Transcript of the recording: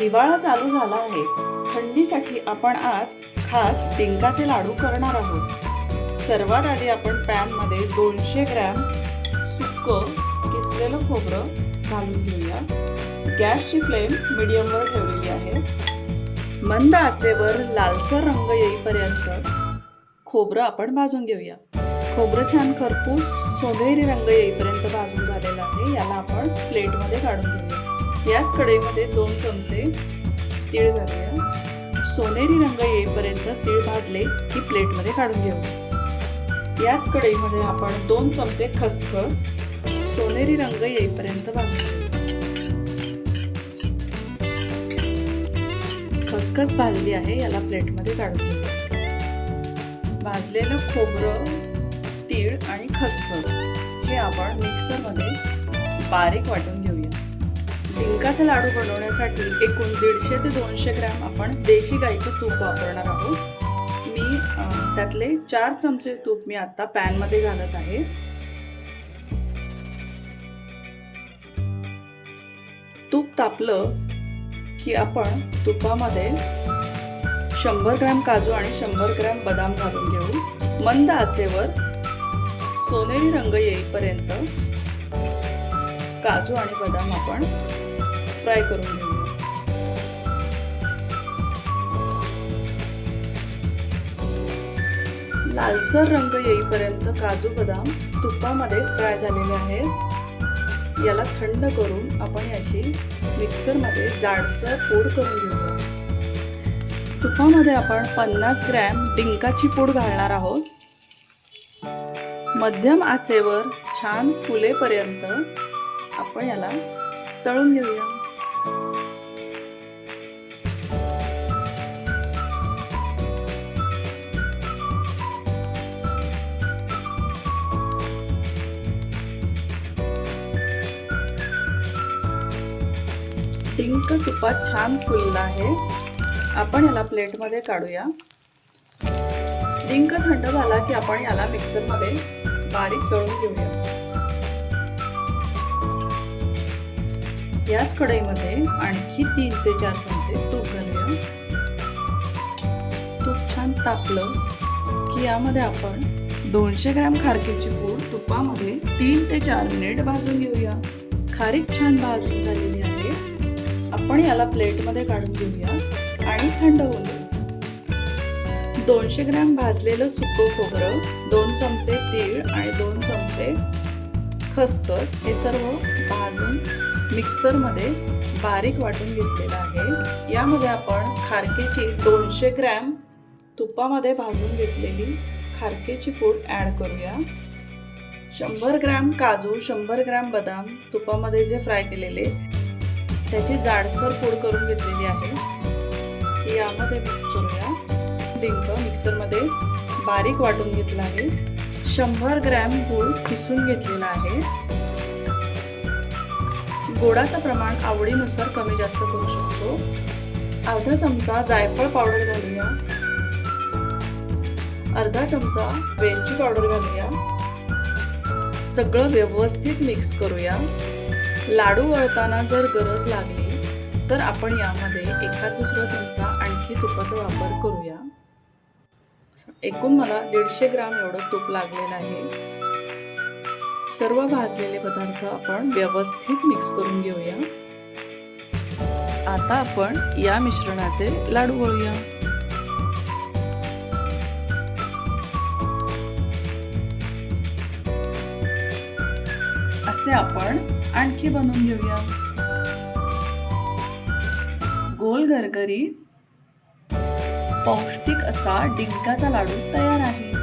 हिवाळा चालू झाला आहे. थंडीसाठी आपण आज खास डिंकाचे लाडू करणार आहोत. सर्वात आधी आपण पॅनमध्ये दोनशे ग्रॅम सुकं किसलेलं खोबरं घालून घेऊया. गॅसची फ्लेम मिडियमवर ठेवलेली आहे. मंद आचेवर लालसर रंग येईपर्यंत खोबरं आपण भाजून घेऊया. खोबरं छान खरपूस सोनेरी रंग येईपर्यंत भाजून झालेलं आहे. याला आपण प्लेटमध्ये काढून घेऊया. याच कढईमध्ये दोन चमचे तीळ घालूया. सोनेरी रंग येईपर्यंत तीळ भाजले की प्लेटमध्ये काढून घेऊ. याच कढईमध्ये आपण दोन चमचे खसखस सोनेरी रंग येईपर्यंत भाजू. खसखस भाजली आहे याला प्लेटमध्ये काढून घेऊ. भाजलेलं खोबरं तीळ आणि खसखस हे आपण मिक्सरमध्ये बारीक वाटून घेऊ डिंकाचे लाडू बनवण्यासाठी एकूण दीडशे ते दोनशे ग्रॅम आपण देशी गाईचं तूप वापरणार आहोत. मी त्यातले चार चमचे तूप मी आत्ता पॅनमध्ये घालत आहे. तूप तापलं की आपण तुपामध्ये शंभर ग्रॅम काजू आणि शंभर ग्रॅम बदाम घालून घेऊ. मंद आचेवर सोनेरी रंग येईपर्यंत काजू आणि बदाम आपण फ्राय करून घेऊ. लालसर रंग येईपर्यंत काजू बदाम तुपामध्ये फ्राय झालेले आहेत. याला थंड करून आपण याची मिक्सरमध्ये जाडसर पूड करून घेऊया. तुपामध्ये आपण पन्नास ग्रॅम डिंकाची पूड घालणार आहोत. मध्यम आचेवर छान फुलेपर्यंत आपण याला तळून घेऊया. डिंक तुपात छान फुलला आहे. आपण याला प्लेटमध्ये काढूया. डिंक थंड झाला की आपण याला मिक्सरमध्ये बारीक तळून घेऊया. याच कढईमध्ये आणखी तीन ते चार चमचे तूप घालूया. तूप छान तापलं की यामध्ये आपण दोनशे ग्रॅम खारकीची पूड तुपामध्ये तीन ते चार मिनिट भाजून घेऊया. खारीक छान भाजून झालेली आहे. आपण याला प्लेटमध्ये काढून घेऊया आणि थंड होऊ देऊ. दोनशे ग्रॅम भाजलेलं सुकं खोबरं दोन चमचे तीळ आणि दोन चमचे खसखस हे सर्व भाजून मिक्सरमध्ये बारीक वाटून घेतलेलं आहे. यामध्ये आपण खारकेची दोनशे ग्रॅम तुपामध्ये भाजून घेतलेली खारकेची पूड ॲड करूया. शंभर ग्रॅम काजू शंभर ग्रॅम बदाम तुपामध्ये जे फ्राय केलेले त्याची जाडसर फोड करून घेतलेली आहे. ती यामध्ये मिक्स करूया. डिंक मिक्सरमध्ये बारीक वाटून घेतला आहे. शंभर ग्रॅम गूळ किसून घेतलेला आहे. गोडाचं प्रमाण आवडीनुसार कमी जास्त करू शकतो. अर्धा चमचा जायफळ पावडर घालूया. अर्धा चमचा वेलची पावडर घालूया. सगळं व्यवस्थित मिक्स करूया. लाडू वळताना जर गरज लागली तर आपण यामध्ये एखाद दुसरा चमचा आणखी तुपाचा वापर करूया. एकूण मला दीडशे ग्राम एवढं तूप लागलेलं आहे. सर्व भाजलेले पदार्थ आपण व्यवस्थित मिक्स करून घेऊया. आता आपण या मिश्रणाचे लाडू वळूया. असे आपण आणखी बनवून घेऊया. गोल गरगरीत पौष्टिक असा डिंकाचा लाडू तयार आहे.